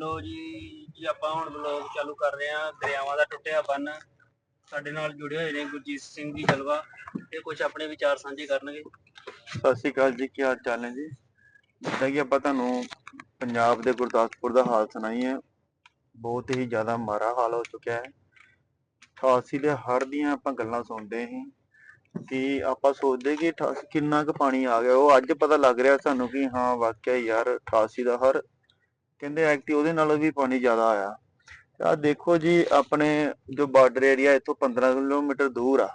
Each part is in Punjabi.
ਲੋ ਜੀ ਜੀ ਆਪਾਂ ਹੁਣ ਵਲੌਗ ਚਾਲੂ ਕਰ ਰਹੇ ਹਾਂ। ਦਰਿਆਵਾਂ ਦਾ ਟੁੱਟਿਆ ਬੰਨ ਸਾਡੇ ਨਾਲ ਜੁੜੇ ਹੋਏ ਨੇ ਗੁਰਜੀਤ ਸਿੰਘ ਜੀ ਜਲਵਾ ਇਹ ਕੁਝ ਆਪਣੇ ਵਿਚਾਰ ਸਾਂਝੇ ਕਰਨਗੇ। ਸਤਿ ਸ਼੍ਰੀ ਅਕਾਲ ਜੀ, ਕੀ ਹਾਲ ਚਾਲ ਨੇ ਜੀ? ਜਿੱਦਾਂ ਕਿ ਆਪਾਂ ਤੁਹਾਨੂੰ ਪੰਜਾਬ ਦੇ ਗੁਰਦਾਸਪੁਰ ਦਾ ਹਾਲ ਸੁਣਾਈਏ। ਬਹੁਤ ਹੀ ਜ਼ਿਆਦਾ ਮਾੜਾ ਹਾਲ ਹੋ ਚੁੱਕਿਆ ਹੈ। ਠਾਸੀ ਦੇ ਹੜ੍ਹ ਦੀਆਂ ਆਪਾਂ ਗੱਲਾਂ ਸੁਣਦੇ ਸੀ ਕਿ ਆਪਾਂ ਸੋਚਦੇ ਕਿ ਅਠਾਸੀ ਕਿੰਨਾ ਕੁ ਪਾਣੀ ਆ ਗਿਆ। ਉਹ ਅੱਜ ਪਤਾ ਲੱਗ ਰਿਹਾ ਸਾਨੂੰ ਕਿ ਹਾਂ, ਵਾਕਿਆ ਯਾਰ 88 ਦਾ ਹਰ ਕਹਿੰਦੇ ਐਕਟੀ ਉਹਦੇ ਨਾਲੋਂ ਵੀ ਪਾਣੀ ਜ਼ਿਆਦਾ ਆਇਆ ਆ ਦੇਖੋ ਜੀ ਆਪਣੇ ਜੋ ਬਾਰਡਰ ਏਰੀਆ ਇੱਥੋਂ 15 ਕਿਲੋਮੀਟਰ ਦੂਰ ਆ।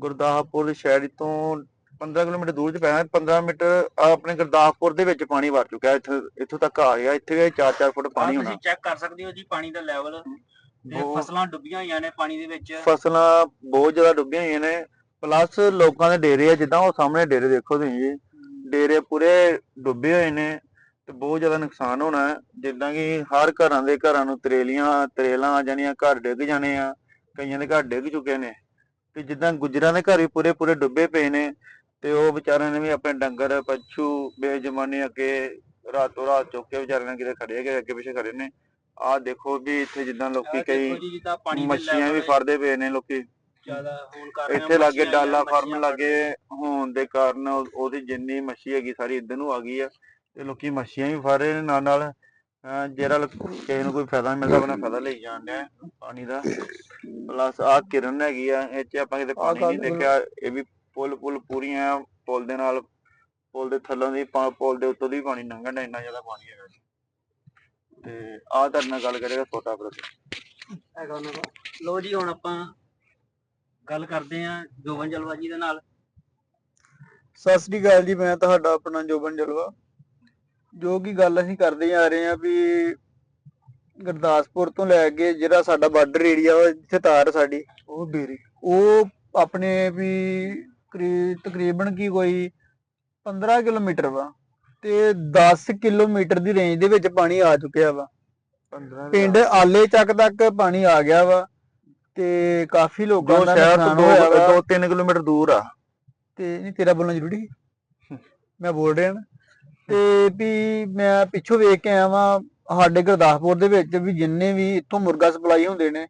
ਗੁਰਦਾਸਪੁਰ ਸ਼ਹਿਰ ਤੋਂ 15 ਕਿਲੋਮੀਟਰ ਦੂਰ ਚ ਪੈਣਾ 15 ਮੀਟਰ ਆਪਣੇ ਗੁਰਦਾਸਪੁਰ ਦੇ ਵਿੱਚ ਪਾਣੀ ਵੜ ਚੁੱਕਿਆ ਇੱਥੇ ਇੱਥੋਂ ਤੱਕ ਆ ਗਿਆ। ਇੱਥੇ ਵੀ 4-4 ਫੁੱਟ ਪਾਣੀ ਹੋਣਾ। ਤੁਸੀਂ ਚੈੱਕ ਕਰ ਸਕਦੇ ਹੋ ਜੀ ਪਾਣੀ ਦਾ ਲੈਵਲ ਤੇ ਫਸਲਾਂ ਡੁੱਬੀਆਂ ਹੋਈਆਂ ਨੇ ਪਾਣੀ ਦੇ ਵਿੱਚ। ਫਸਲਾਂ ਬਹੁਤ ਜ਼ਿਆਦਾ ਡੁੱਬੀਆਂ ਹੋਈਆਂ ਨੇ। ਪਲੱਸ ਲੋਕਾਂ ਦੇ ਡੇਰੇ ਆ ਜਿੱਦਾਂ ਉਹ ਸਾਹਮਣੇ ਡੇਰੇ ਦੇਖੋ ਤੁਸੀਂ। ਜੀ ਡੇਰੇ ਪੂਰੇ ਡੁੱਬੇ ਹੋਏ ਨੇ। ਤੇ ਬਹੁਤ ਜ਼ਿਆਦਾ ਨੁਕਸਾਨ ਹੋਣਾ ਹੈ। ਜਿੱਦਾਂ ਕਿ ਹਰ ਘਰਾਂ ਦੇ ਘਰਾਂ ਨੂੰ ਤਰੇਲੀਆਂ ਤਰੇਲਾਂ ਆ ਜਾਣੀਆਂ ਘਰ ਡਿੱਗ ਜਾਣੇ ਆ ਕਈਆਂ ਦੇ ਘਰ ਡਿੱਗ ਚੁੱਕੇ ਨੇ। ਤੇ ਜਿੱਦਾਂ ਗੁੱਜਰਾਂ ਦੇ ਘਰ ਵੀ ਪੂਰੇ ਪੂਰੇ ਡੁੱਬੇ ਪਏ ਨੇ ਤੇ ਉਹ ਵਿਚਾਰਿਆਂ ਨੇ ਵੀ ਆਪਣੇ ਡੰਗਰ ਪਸ਼ੂ ਬੇਜਮਾਨੇ ਅੱਗੇ ਰਾਤੋਂ ਰਾਤ ਚੁੱਕ ਕੇ ਵਿਚਾਰਿਆਂ ਨੇ ਕਿਤੇ ਖੜੇ ਗਏ ਅੱਗੇ ਪਿੱਛੇ ਖੜੇ ਨੇ। ਆਹ ਦੇਖੋ ਵੀ ਇੱਥੇ ਜਿੱਦਾਂ ਲੋਕੀ ਕਈ ਮੱਛੀਆਂ ਵੀ ਫੜਦੇ ਪਏ ਨੇ ਲੋਕੀ। ਇੱਥੇ ਲਾਗੇ ਡਾਲਾ ਫਾਰਮ ਲਾਗੇ ਹੋਣ ਦੇ ਕਾਰਨ ਉਹ- ਉਹਦੀ ਜਿੰਨੀ ਮੱਛੀ ਹੈਗੀ ਸਾਰੀ ਇੱਧਰ ਨੂੰ ਆ ਗਈ ਆ। ਤੇ ਲੋਕੀ ਮੱਛੀਆਂ ਵੀ ਫੜ ਰਹੇ ਨੇ ਨਾਲ ਨਾਲ ਅਹ ਜਿਹੜਾ ਲੋਕ- ਕਿਸੇ ਨੂੰ ਕੋਈ ਫਾਇਦਾ ਨੀ ਮਿਲਦਾ ਆਪਣਾ ਫਾਇਦਾ ਲਈ ਜਾਣ ਡਿਆ ਪਾਣੀ ਦਾ। ਪਲੱਸ ਆ ਕਿਰਨ ਹੈਗੀ ਆ ਇਹ ਚ ਆਪਾਂ ਕਿਤੇ ਪਾਣੀ ਨਹੀਂ ਦੇਖਿਆ ਇਹ ਵੀ ਪੁਲ ਪੁਲ ਪੂਰੀਆਂ ਪੁਲ ਦੇ ਨਾਲ ਪੁਲ ਦੇ ਥੱਲੋਂ ਦੀ ਪਾ- ਪੁਲ ਦੇ ਉੱਤੋਂ ਦੀ ਪਾਣੀ ਲੰਘਣ ਦਾ ਇੰਨਾ ਜ਼ਿਆਦਾ ਪਾਣੀ ਹੈਗਾ ਜੀ। ਤੇ ਆ ਤੁਹਾਡੇ ਨਾਲ ਗੱਲ ਕਰੇਗਾ ਛੋਟਾ ਬ੍ਰਦਰ ਹੈਗਾ ਉਹਨਾਂ ਦਾ। ਲੋ ਜੀ ਹੁਣ ਆਪਾਂ ਗੱਲ ਕਰਦੇ ਆਂ ਜੋਬਨ ਜਲਵਾ ਜੀ ਦੇ ਨਾਲ। ਸਤਿ ਸ੍ਰੀ ਅਕਾਲ ਜੀ ਮੈਂ ਤੁਹਾਡਾ ਆਪਣਾ ਜੋਬਨ ਜਲਵਾ। ਜੋ ਕਿ ਗੱਲ ਅਸੀਂ ਕਰਦੇ ਆ ਰਹੇ ਹਾਂ ਵੀ ਗੁਰਦਾਸਪੁਰ ਤੋਂ ਲੈ ਕੇ ਜਿਹੜਾ ਸਾਡਾ ਬਾਰਡਰ ਏਰੀਆ ਵਾ ਜਿੱਥੇ ਤਾਰ ਸਾਡੀ ਉਹ ਬੇਰੀ। ਉਹ ਆਪਣੇ ਵੀ ਕਰੀ- ਤਕਰੀਬਨ ਕੀ ਕੋਈ 15 ਕਿਲੋਮੀਟਰ ਵਾ ਤੇ 10 ਕਿਲੋਮੀਟਰ ਦੀ ਰੇਂਜ ਦੇ ਵਿੱਚ ਪਾਣੀ ਆ ਚੁੱਕਿਆ ਵਾ। 15 ਪਿੰਡ ਆਲੇ ਚੱਕ ਤੱਕ ਪਾਣੀ ਆ ਗਿਆ ਵਾ ਤੇ ਕਾਫੀ ਲੋਕਾਂ ਦੋ ਦਾ ਸ਼ਹਿਰ ਨੁਕਸਾਨ ਤੋਂ ਹੋਇਆ ਵਾ। 2-3 ਕਿਲੋਮੀਟਰ ਦੂਰ ਆ। ਤੇ ਨਹੀਂ ਤੇਰਾ ਬੋਲਣਾ ਜ਼ਰੂਰੀ? ਮੈਂ ਬੋਲ ਰਿਹਾ ਨਾ। ਤੇ ਵੀ ਮੈਂ ਪਿੱਛੋਂ ਵੇਖ ਕੇ ਆਇਆ ਵਾਂ ਸਾਡੇ ਗੁਰਦਾਸਪੁਰ ਦੇ ਵਿੱਚ ਵੀ ਜਿੰਨੇ ਵੀ ਇੱਥੋਂ ਮੁਰਗਾ ਸਪਲਾਈ ਹੁੰਦੇ ਨੇ,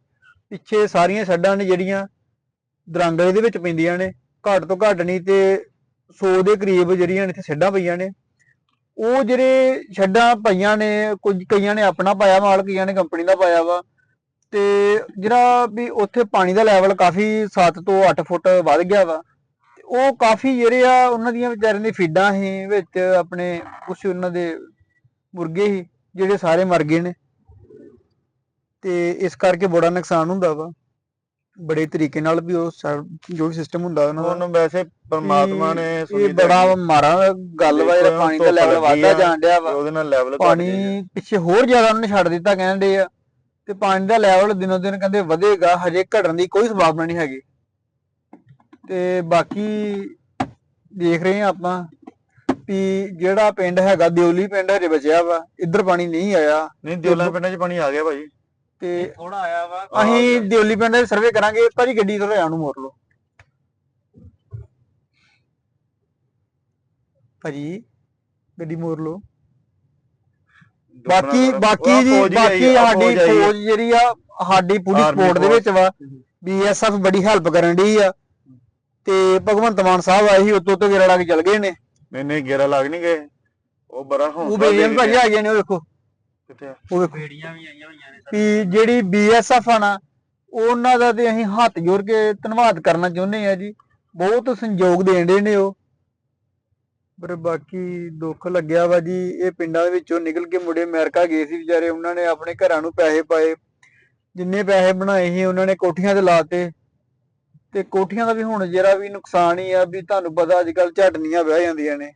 ਪਿੱਛੇ ਸਾਰੀਆਂ ਛੱਡਾਂ ਨੇ ਜਿਹੜੀਆਂ ਦਰਾਂਗਲੇ ਦੇ ਵਿੱਚ ਪੈਂਦੀਆਂ ਨੇ, ਘੱਟ ਤੋਂ ਘੱਟ ਨਹੀਂ ਤੇ 100 ਦੇ ਕਰੀਬ ਜਿਹੜੀਆਂ ਇੱਥੇ ਛੱਡਾਂ ਪਈਆਂ ਨੇ। ਉਹ ਜਿਹੜੇ ਛੱਡਾਂ ਪਈਆਂ ਨੇ, ਕੁਝ ਕਈਆਂ ਨੇ ਆਪਣਾ ਪਾਇਆ ਮਾਲ, ਕਈਆਂ ਨੇ ਕੰਪਨੀ ਦਾ ਪਾਇਆ ਵਾ। ਤੇ ਜਿਹੜਾ ਵੀ ਉੱਥੇ ਪਾਣੀ ਦਾ ਲੈਵਲ ਕਾਫੀ 7 ਤੋਂ 8 ਫੁੱਟ ਵੱਧ ਗਿਆ ਵਾ। ਉਹ ਕਾਫੀ ਜਿਹੜੇ ਆ ਉਹਨਾਂ ਦੀਆਂ ਵਿਚਾਰਿਆਂ ਦੀ ਫੀਡਾਂ ਸੀ ਵਿੱਚ ਆਪਣੇ ਕੁਝ ਉਹਨਾਂ ਦੇ ਮੁਰਗੇ ਸੀ ਜਿਹੜੇ ਸਾਰੇ ਮਰ ਗਏ ਨੇ। ਤੇ ਇਸ ਕਰਕੇ ਬੜਾ ਨੁਕਸਾਨ ਹੁੰਦਾ ਵਾ। ਬੜੇ ਤਰੀਕੇ ਨਾਲ ਵੀ ਉਹ ਜੋ ਸਿਸਟਮ ਹੁੰਦਾ ਉਹਨਾਂ ਦਾ। ਹੁਣ ਵੈਸੇ ਪਰਮਾਤਮਾ ਨੇ ਇਹ ਬੜਾ ਮਾਰਾ ਗੱਲ ਵਾ ਜਿਹੜਾ ਪਾਣੀ ਦਾ ਲੈਵਲ ਵੱਧਦਾ ਜਾਣ ਡਿਆ ਵਾ। ਉਹਦੇ ਨਾਲ ਲੈਵਲ ਪਾਣੀ ਪਿੱਛੇ ਹੋਰ ਜ਼ਿਆਦਾ ਉਹਨਾਂ ਛੱਡ ਦਿੱਤਾ ਕਹਿੰਦੇ ਆ। ਤੇ ਪਾਣੀ ਦਾ ਲੈਵਲ ਦਿਨੋਂ ਦਿਨ ਕਹਿੰਦੇ ਵਧੇਗਾ ਹਜੇ ਘਟਣ ਦੀ ਕੋਈ ਸੰਭਾਵਨਾ ਨਹੀਂ ਹੈਗੀ। ਤੇ ਬਾਕੀ ਦੇਖ ਰਹੇ ਆ ਆਪਾਂ ਵੀ ਜਿਹੜਾ ਪਿੰਡ ਹੈਗਾ ਦਿਓਲੀ ਪਿੰਡ ਹਜੇ ਬਚਿਆ ਵਾ ਇੱਧਰ ਪਾਣੀ ਨਹੀਂ ਆਇਆ। ਨਹੀਂ ਦਿਓਲਾ ਪਿੰਡਾਂ 'ਚ ਪਾਣੀ ਆ ਗਿਆ ਭਾਜੀ। ਤੇ ਥੋੜਾ ਆਇਆ ਵਾ। ਅਸੀਂ। ਦਿਓਲੀ ਪਿੰਡ ਦੇ ਸਰਵੇ ਕਰਾਂਗੇ ਭਾਜੀ ਗੱਡੀ ਤੋਂ ਨੂੰ ਮੋੜ ਲਓ। ਭਾਜੀ ਗੱਡੀ ਮੋੜ ਲਓ। ਬਾਕੀ ਬਾਕੀ ਜੀ ਬਾਕੀ ਸਾਡੀ ਫੌਜ ਜਿਹੜੀ ਆ ਸਾਡੀ ਪੂਰੀ ਸਪੋਰਟ ਦੇ। ਵਿੱਚ ਵਾ ਬੀਐਸਐਫ ਬੜੀ ਹੈਲਪ ਕਰਨ ਦੀ ਆ। ਤੇ ਭਗਵੰਤ ਮਾਨ ਸਾਹਿਬ ਆਏ ਸੀ ਉੱਤੋਂ ਤੋਂ ਗੇੜਾ ਲਾ ਕੇ ਚਲ ਗਏ ਨੇ। ਨਹੀਂ ਨਹੀਂ ਗੇਰਾ ਲੱਗ ਨਹੀਂ ਗਏ। ਉਹ ਬੜਾ ਉਹ ਹੌਸਲਾ ਬੇਰੀਆਂ ਦੇ ਭਾਜੀ ਆ ਗਏ ਨੇ ਉਹ ਵੇਖੋ। ਕਿੱਥੇ ਆ? ਉਹ ਵੇਖੋ। ਬੇੜੀਆਂ ਵੀ ਆਈਆਂ ਹੋਈਆਂ ਨੇ ਵੀ ਜਿਹੜੀ ਬੀਐਸਐਫ ਆ ਨਾ ਉਹਨਾਂ ਦਾ ਤੇ ਅਸੀਂ ਹੱਥ ਜੋੜ ਕੇ ਧੰਨਵਾਦ ਕਰਨਾ ਚਾਹੁੰਦੇ ਆ ਜੀ। ਬਹੁਤ ਸੰਯੋਗ ਦੇਣ ਦੇ ਨੇ ਉਹ। ਪਰ ਬਾਕੀ ਦੁੱਖ ਲੱਗਿਆ ਵਾ ਜੀ ਇਹ ਪਿੰਡਾਂ ਦੇ ਵਿੱਚੋਂ ਨਿਕਲ ਕੇ ਮੁੰਡੇ ਅਮਰੀਕਾ ਗਏ ਸੀ ਵਿਚਾਰੇ ਉਹਨਾਂ ਨੇ ਆਪਣੇ ਘਰਾਂ ਨੂੰ ਪੈਸੇ ਪਾਏ। ਜਿੰਨੇ ਪੈਸੇ ਬਣਾਏ ਸੀ ਉਹਨਾਂ ਨੇ ਕੋਠੀਆਂ ਤੇ ਲਾਤੇ ਤੇ ਕੋਠੀਆਂ ਦਾ ਵੀ ਹੁਣ ਜਿਹੜਾ ਵੀ ਨੁਕਸਾਨ ਹੀ ਆ ਵੀ ਤੁਹਾਨੂੰ ਪਤਾ ਅੱਜ ਕੱਲ ਝਟਨੀਆਂ ਵਹਿ ਜਾਂਦੀਆਂ ਨੇ।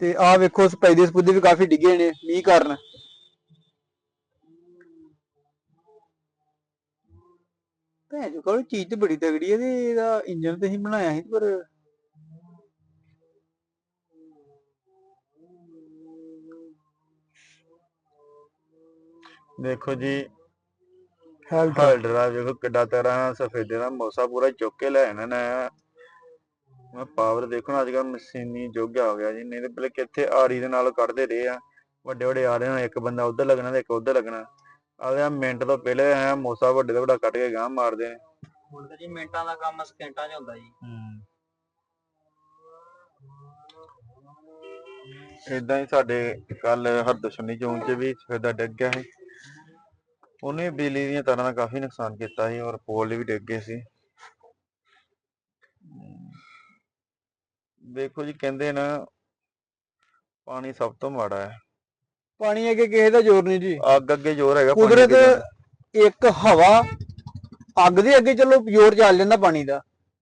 ਤੇ ਆਹ ਵੇਖੋ ਸਪੈਦੇ ਸਪੂਦੇ ਵੀ ਕਾਫੀ ਡਿੱਗੇ ਨੇ, ਮੀਂਹ ਕਾਰਨ। ਭੈਣ ਜੋ ਕੋਲ ਚੀਜ਼ ਤੇ ਬੜੀ ਤਗੜੀ ਹੈ ਤੇ ਇਹਦਾ ਇੰਜਨ ਤੇ ਹੀ ਬਣਾਇਆ ਸੀ, ਪਰ ਦੇਖੋ ਜੀ ਹੈਲਥ ਹਲਡਰਾ ਵੇਖੋ ਕਿੱਡਾ ਤੇਰਾ ਸਫੇਦੇ ਦਾ ਮੋਸਾ ਪੂਰਾ ਚੁੱਕ ਕੇ ਲੈ ਇਹਨਾਂ ਨੇ। ਮੈਂ ਪਾਵਰ ਦੇਖੋ ਨਾ ਅੱਜ ਕੱਲ ਮਸ਼ੀਨੀ ਯੁੱਗ ਹੋ ਗਿਆ ਜੀ ਨਹੀਂ ਤੇ ਪਹਿਲੇ ਕਿੱਥੇ ਆਰੀ ਦੇ ਨਾਲ ਕੱਢਦੇ ਰਹੇ ਆ। ਵੱਡੇ ਵੱਡੇ ਆ ਰਹੇ ਨੇ ਇੱਕ ਬੰਦਾ ਉੱਧਰ ਲੱਗਣਾ ਤੇ ਇੱਕ ਉੱਧਰ ਲੱਗਣਾ। ਆਲੇ ਮਿੰਟ ਤੋਂ ਪਹਿਲੇ ਐ ਮੋਸਾ ਵੱਡੇ ਤੋਂ ਵੱਡਾ ਕੱਟ ਕੇ ਗਾਂ ਮਾਰਦੇ ਨੇ। ਹੁਣ ਤਾਂ ਜੀ ਮਿੰਟਾਂ ਦਾ ਕੰਮ ਸਕਿੰਟਾਂ 'ਚ ਹੁੰਦਾ ਜੀ। ਇਦਾਂ ਹੀ ਸਾਡੇ ਕੱਲ ਹਰਦਸ਼ਨੀ ਚੌਂਕ 'ਚ ਵੀ ਸਫੈਦਾ ਡਿੱਗ ਗਿਆ ਸੀ। ਉਹਨੇ ਬਿਜਲੀ ਦੀਆਂ ਤਾਰਾਂ ਦਾ ਕਾਫੀ ਨੁਕਸਾਨ ਕੀਤਾ ਸੀ ਔਰ ਪੋਲ ਵੀ ਡਿੱਗ ਗਏ ਸੀ। ਦੇਖੋ ਜੀ ਕਹਿੰਦੇ ਨਾ ਪਾਣੀ ਸਭ ਤੋਂ ਮਾੜਾ ਹੈ। ਪਾਣੀ ਅੱਗੇ ਕਿਸੇ ਦਾ ਜ਼ੋਰ ਨਹੀਂ ਜੀ। ਅੱਗ ਅੱਗੇ ਜ਼ੋਰ ਹੈਗਾ ਕੁਦਰਤ। ਇੱਕ ਹਵਾ ਅੱਗ ਦੇ ਅੱਗੇ ਚਲੋ ਜ਼ੋਰ ਚੱਲ ਜਾਂਦਾ ਪਾਣੀ ਦਾ।